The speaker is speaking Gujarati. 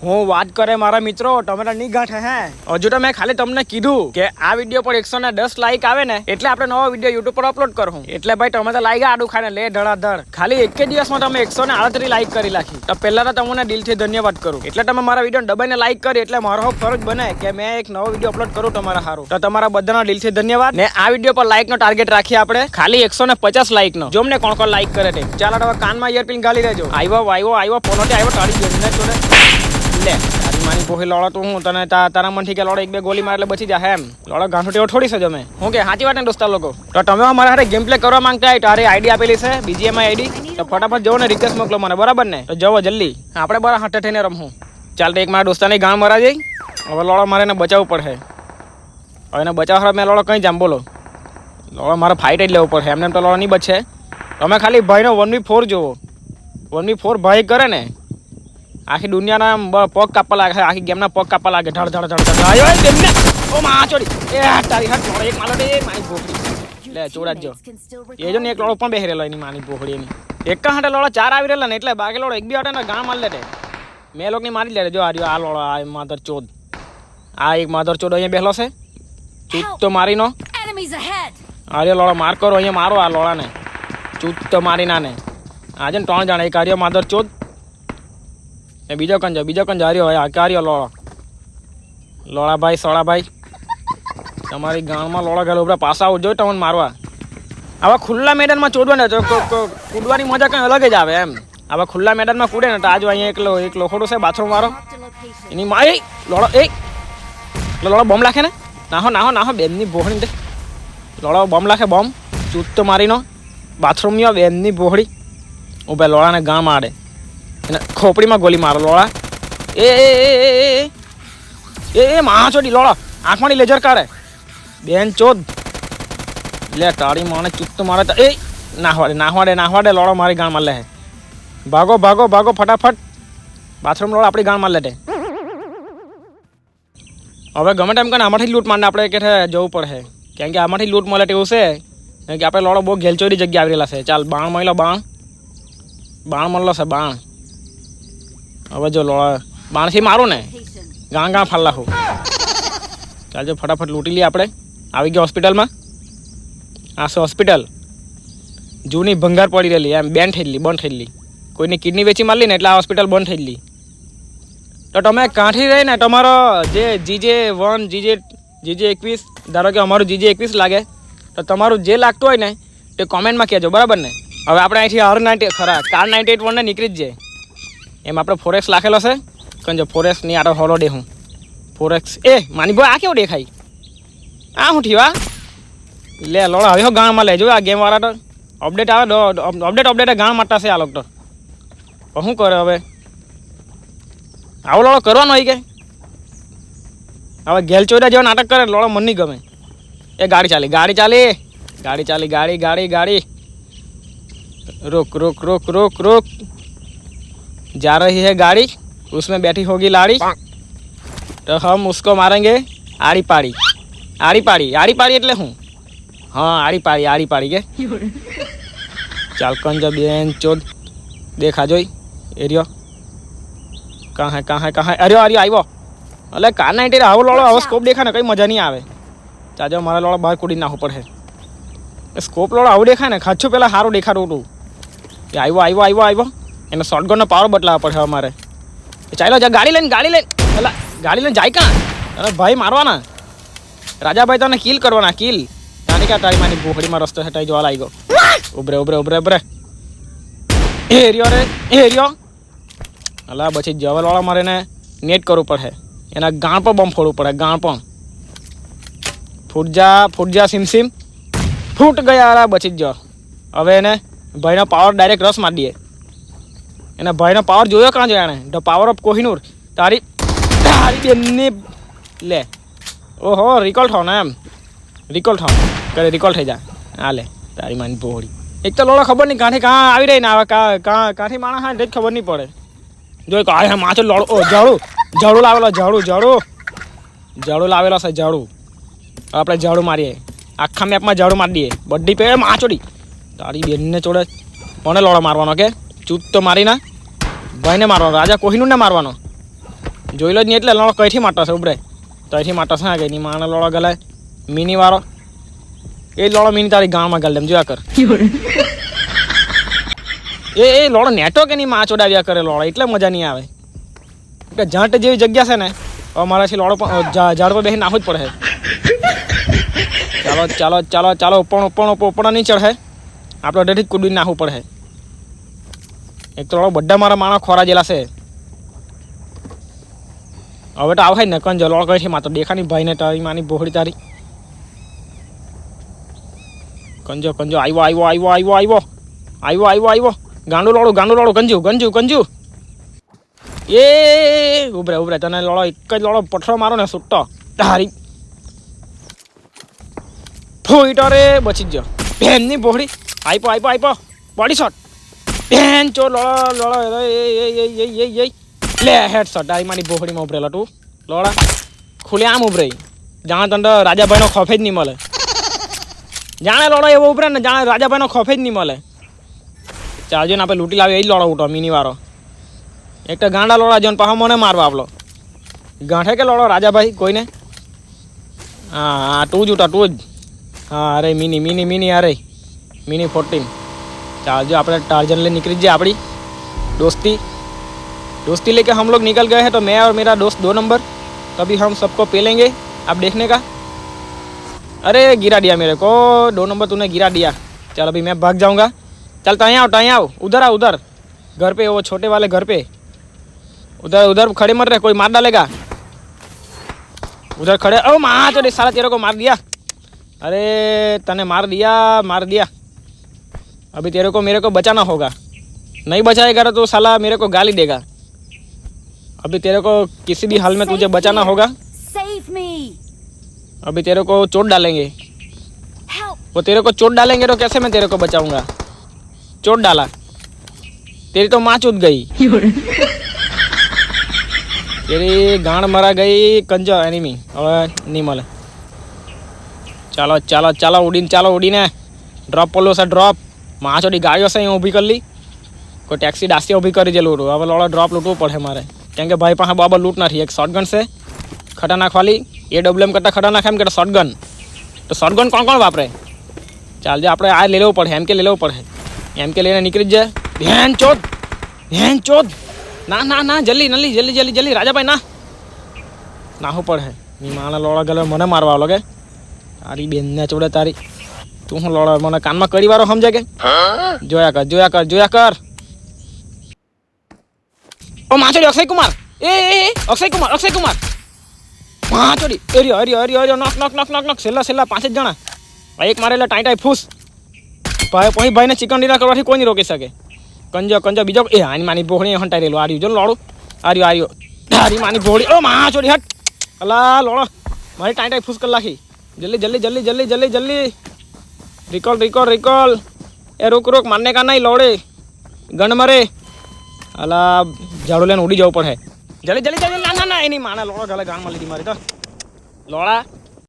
હું વાત કરે મારા મિત્રો, ટમેટા નહીં ગાંઠે, હે? હજુ તો મેં ખાલી તમને કીધું કે આ વીડિયો પર એકસો ને દસ લાઈક આવે ને, એટલે આપણે નવો વીડિયો યુટ્યુબ પર અપલોડ કરું. એટલે ભાઈ તમે તો લાઈક આડું ખાને લે ધડાધડ. ખાલી એક દિવસમાં તમે એકસો ને આડત્રીસ લાઈક કરી નાખી. તો પહેલા તો તમને દિલથી ધન્યવાદ કરું. એટલે તમે મારા વીડિયો દબાઈને લાઈક કરી, એટલે મારો ફરજ બને કે મેં એક નવો વીડિયો અપલોડ કરું તમારા સારું તો તમારા બધાના દિલથી ધન્યવાદ. ને આ વીડિયો પર લાઈક નો ટાર્ગેટ રાખીએ આપણે. ખાલી એકસો ને પચાસ લાઈક નો. જો મને કોણ કોણ લાઈક કરે તે. ચાલો હવે કાનમાં ઇયરપિન ગાલી લેજો આવ્યો આવ્યો આવ્યો ફોનોથી આવ્યો ટાળી ગયો લે તારી માની પોહી લોડો તું હું, તને તારા મનથી કે લોડો, એક બે ગોલી મારે એટલે બચી જા એમ લોડો ગાંઠો ટેવો થોડી છે તમે હું કે, સાચી વાત ને દોસ્તા લોકો? તો તમે મારા હારે ગેમ પ્લે કરવા માંગતા હોય, તારી આઈડી આપેલી છે બીજી એમાં આઈડી? તો ફટાફટ જવો ને રિક્વેસ્ટ મોકલો મને, બરાબર ને? તો જવો જલ્દી. આપણે બરા હાથે થઈને રમવું ચાલ એક મારા દોસ્તાની ગાણ મરા જઈ. હવે લોડો, મારે એને બચાવવું પડશે. હવે એને બચાવવા મેં લોડો કંઈ જામ, બોલો. લોડો, મારે ફાઇટ જ લેવું પડશે. એમને એમ તો લોડો નહીં બચશે તમે ખાલી ભાઈનો વન વી ફોર જોવો વન વી ફોર ભાઈ કરે ને. આખી દુનિયાના પગ કાપવા લાગે આખી ગેમના પગ કાપવા લાગે. ધડ ધડ ધડ ધડ આયો તેમને ઓ માં ચોડી એ તારી હાથ લોડો એક માલો દે મારી ભોખડી લે ચોરા જો. એ જો ને એક લોડો પણ બેહરેલો એની માની ભોખડી એની. એક હાટે લોડો ચાર આવી રહેલા ને એટલે બાકી લોડો એક બી હાટે ને ગાણ માર લેટે મેં લોકોની મારી લે જો આ રહ્યો આ લોડો આ માધર ચોદ. આ એક માધર ચોદ અહીંયા બેહલો છે. ચૂત તો મારીનો ahead! આર્ય લોડો માર કરો અહીંયા મારો આ લોડાને ચૂત તો મારી નાને. આજે ને ત્રણ જણા એક આર્યો માધર ચોદ. ને બીજો કંજો બીજો કંજો હાર્યો હોય આ કાર્યો લોળો. લોળાભાઈ, સોળાભાઈ, તમારી ગામમાં લોળા ગયેલો ઉપરા પાસા આવું જોઈએ તમને મારવા. આવા ખુલ્લા મેદાનમાં ચોદવા ને તો કૂદવાની મજા કંઈ અલગ જ આવે એમ. આવા ખુલ્લા મેદાનમાં કૂદે ને તો આજો અહીંયા એકલો એક લોખોડો છે, બાથરૂમ location. એની માં, એ લોડો એ લોળો બોમ્બ લાખે ને? નાહો નાહો નાહો, બેનની બોહણી દે. લોળો બોમ્બ લાખે બોમ્બ. ચૂત તો મારીનો. બાથરૂમની બેનની બોહડી ઊભા લોળાને ગામ મારે એને ખોપડીમાં ગોલી મારો લોળા. એ એ એ એ લોળા. આંખમાંની લેજર કાઢે. બેન ચોદ. લે, તાળી માણે ચુત્ત મારે તો એ, નાહવાડે નાહવાડે નાહવાડે લોળો મારી ગાણમાં લે. ભાગો ભાગો ભાગો, ફટાફટ. બાથરૂમ લોળો આપણી ગાણમાં લેટે હવે ગમે તેમ કરીને આમાંથી લૂંટ માંડે આપણે કે જવું પડશે. કેમ કે આમાંથી લૂંટ મળે તેવું છે. કેમ કે આપણે લોળો બહુ ઘેલચોરી જગ્યા આવેલા છે. ચાલ, બાણ મળેલો બાણ. બાણ મળેલો છે, બાણ. હવે જો લોળા બાણથી મારો ને ગાં ગાં ફાલ નાખું ચાલજો ફટાફટ લૂંટી લઈએ આપણે. આવી ગયા હોસ્પિટલમાં. આ છે હોસ્પિટલ. જૂની ભંગાર પડી રહેલી એમ બેન થયેલી બંધ થયેલી કોઈની કિડની વેચી મારલી ને એટલે આ હોસ્પિટલ બંધ થયેલી તો તમે કાંઠી રહીને તમારો જે જીજે વન જીજે જીજે એકવીસ ધારો કે અમારું જીજે એકવીસ લાગે તો તમારું જે લાગતું હોય ને તે કોમેન્ટમાં કહેજો બરાબર ને? હવે આપણે અહીંથી હર નાઇન્ટી ખરા કાર નાઇન્ટી એટ વનને નીકળી જ જાય એમ આપણે ફોરેક્સ લાખેલો છે. કારણ જો ફોરેક્સની આડો હોલો દે હું ફોરેક્સ એ માનીભાઈ આ કેવો દેખાય? આ હું ઠીવા લે લોડો હવે ગામમાં લેજો આ ગેમવાળા તો અપડેટ આવે અપડેટ અપડેટ ગામ મારતા છે આ લોકો તો. શું કરે હવે? આવો લોડો કરવાનો હોય કે? હવે ઘેલ જેવો નાટક કરે લોડો મન નહીં ગમે. એ ગાડી ચાલી ગાડી ચાલી ગાડી ચાલી, ગાડી ગાડી ગાડી. રોક રોક રોક રોક રોક. जा रही है गाड़ी उसमें बैठी होगी लाड़ी तो हम उसको मारेंगे आड़ी पाड़ी आड़ी पाड़ी आड़ी पाड़ी એટલે હું હા આડી પાડી આડી પાડી કે ચાલ કંજો બેન ચોદ દેખા જોઈ એરિયો કાં હે કાં હે કાં હે અરે અરે આવ્યો એટલે કાર નાઇન્ટી આવો લોડો આવો સ્કોપ દેખા ને કઈ મજા નહીં આવે ચાજો મારા લોડો બહાર કૂદી નાખવું પડે એ સ્કોપ લોડો આવું દેખાય ને ખાચું પેલા સારું દેખાડું હતું એ આવ્યો આવ્યો આવ્યો આવ્યો એનો શોર્ટગનનો પાવર બદલાવવા પડશે અમારે. ચાલો જા, ગાડી લઈને ગાડી લઈને. એટલે ગાડી લઈને જાય કાં અરે ભાઈ મારવાના. રાજાભાઈ તને કિલ કરવાના કિલ નાની ક્યાં તારી મારી ભૂખડીમાં રસ્તો હેઠાઈ જોવા લાગ્યો ઉભરે ઉભરે ઉભરે ઉભરે. એ એરિયો રે, એ એરિયો અલા, પછી જવલવાળા મારે એને નેટ કરવું પડે. એના ગાણ પર બમ ફોડવું પડે, ગાણ પણ ફૂટ જા ફૂટ જા, સિમ સિમ. ફૂટ ગયા બચી જ હવે એને ભાઈનો પાવર ડાયરેક્ટ રસ મારી દઈએ. એને ભાઈનો પાવર જોયો કાં જોયો એણે ધ પાવર ઓફ કોહિનૂર તારી તારી બેનની લે. ઓહો રિકોલ થાવ એમ. રિકોલ થાવ કરે રિકોલ થઈ જા હા લે, તારી માની પહોળી એક તો લોડો ખબર નહીં કાંઠે કાં આવી રહી ને આવે કાં કાંઠી માણસ હા જ ખબર નહીં પડે. જોઈ કે આ માથે લોડો ઝાડુ. ઝાડુ લાવેલો, ઝાડુ ઝાડુ. ઝાડુ લાવેલો છે, ઝાડુ. આપણે ઝાડુ મારીએ. આખા મેપમાં ઝાડુ મારી દઈએ. બધી પે માચોડી તારી બેનને ચોડે કોને લોડો મારવાનો કે? ચૂત તો મારી ના. ભાઈને મારવાનો, રાજા કોહિનૂરને મારવાનો. જોઈ લો જ નહીં એટલે લોડો, કઈથી માટો છે ઉભરે. તઈથી અહીંથી છે કે નહીં માણે લોડો ગલે મિની વાળો. એ લોડો મિની તારી ગામમાં ગલ દેમ જોયા કર. એ એ લોડો નેટો કે નહીં માં ચોડાવ્યા કરે લોડો, એટલે મજા નહીં આવે. કે જાંટ જેવી જગ્યા છે ને હવે મારાથી લોડો પણ ઝાડ પર બેસી નાખવું જ પડે. ચાલો ચાલો ચાલો ચાલો ઉપણ ઉપણ ઉપણ નહીં ચઢે. આપણે અડેથી જ નાખવું પડે. એક તો બધા મારા માણસ ખોરા જેલા છે. હવે તો આવે ને કંજો લોડ કઈ છે માત્ર દેખાની ભાઈને તારી માની બોહડી તારી. કંજો કંજો આવ્યો આવ્યો આવ્યો આવ્યો આવ્યો આવ્યો આવ્યો આવ્યો ગાંડું લોડું, ગાંડું લોડો ગંજુ ગંજુ ગંજુ એ, ઉભરે ઉભરે, તને લોડો એક જ લોડો પથરો મારો ને સુટ્ટો. તારી. ફોઈટો રે, બચી જ ભેનની બોહડી આઈપો આઈપો આઈપો બોડી શોટ. ભેન ચો લોડો લોડો એ લે, હેડ શોટ આઈ મારી બોહડીમાં ઉભરેલા તું. લોડા ખુલે આમ ઉભરે જાણે તને રાજાભાઈનો ખોફે જ નહીં મળે. જાણે લોડો એવો ઉભરે ને જાણે રાજાભાઈનો ખોફે જ નહીં મળે. ચાલજો ને આપણે લૂંટી લાવી એ જ લોડો ઉઠો મિની વાળો એક તો ગાંડા લોડા જોન પાછો મને મારવા આપલો ગાંઠે કે લોડો રાજાભાઈ, કોઈને? હા હા, તું જ ઉઠા, તું જ. હા, અરે, મિની મિની મિની, અરે. Mini fourteen. जो आप टार्जन ले निकली जाए अपनी दोस्ती। दोस्ती लेके हम लोग निकल गए हैं तो मैं और मेरा दोस्त दो नंबर, तभी हम सबको पेलेंगे आप देखने का। अरे, गिरा दिया मेरे को, दो नंबर तूने गिरा दिया। चल अभी मैं भाग जाऊँगा। चल टाइम आओ टाइम आओ, उधर आओ, उधर। घर पे, वो छोटे वाले घर पे। उधर उधर खड़े मर रहे, कोई मार डालेगा। उधर खड़े, ओ माँ चोरी सारा तेरे को मार दिया। अरे, तने मार दिया मार दिया। अभी तेरे को मेरे को बचाना होगा। नहीं बचाएगा तो साला मेरे को गाली देगा। अभी तेरे को किसी भी हाल में तुझे बचाना होगा। अभी तेरे को चोट डालेंगे। वो तेरे को चोट डालेंगे तो कैसे मैं तेरे को बचाऊँगा? चोट डाला। तेरी तो माँ चूत गई। तेरी गांड मरा गई कंजो एनिमी और निमल चलो चलो चलो उड़ीन चलो उड़ीन है। ड्रॉप पोलो सा ड्रॉप માછોડી ગાડીઓ છે અહીંયા ઊભી કરી લી કોઈ ટેક્સી ડાસી ઊભી કરી છે લૂંટું હવે લોડો ડ્રોપ લૂંટવું પડે મારે કેમ કે ભાઈ પાસે બાબા લૂંટ નથી એક શોર્ટગન છે ખતરનાક વાલી એ ડબલ્યુએમ કરતાં ખતરનાક એમ કે શોર્ટગન તો શોર્ટગન કોણ કોણ વાપરે ચાલજે આપણે આ લઈ લેવું પડે એમ કે લઈ લેવું પડે એમ કે લઈને નીકળી જ જાય ધ્યાન ચોદ ધ્યાન ચોદ ના ના ના જલ્દી નલી જલ્દી જલ્દી જલ્દી રાજાભાઈ ના નાહવું પડે ની માણા લોડા ગલે મને મારવા આલો કે તારી બેનને ચોડે તારી તું હું લોડા, મને કાનમાં કડી વાળો સમજે કે? જોયા કર જોયા કર જોયા કર. ઓ માછોડી અક્ષય કુમાર એ અક્ષય કુમાર અક્ષય કુમાર માછડી એરિયો એરિયો એરિયો એરિયો નક નક નક નક નક. છેલ્લા છેલ્લા પાંચ જ જણા. આ એક મારેલા ટાઈ ટાઈ ફૂસ. ભાઈ પછી ભાઈને ચિકન ડિનર કરવાથી કોઈ નહીં રોકી શકે. કંજો કંજો, બીજો એ, આની માની બોહણી હંટાઈ રહેલું. આર્યું, જો લોડું. આર્યું આર્યું. આરી માની ભોળી. ઓ માં છોડી હટ. અલા લોડો મારી ટાઈ ટાઈ ફૂસ કરી નાખી. જલ્દી જલ્દી જલ્દી જલ્દી જલ્દી જલ્દી. રિકોલ રિકોલ રિકોલ એ રોક રોક મારને કા નહીં લોડે? ગણ મરે. અલા ઝાડુ લઈને ઉડી જવું પડે. જલ્દી જલ્દી જલ્દી. ના ના ના, એની માના લોડો ગલે ગાનમાં લીધી મારી તો. લોડા.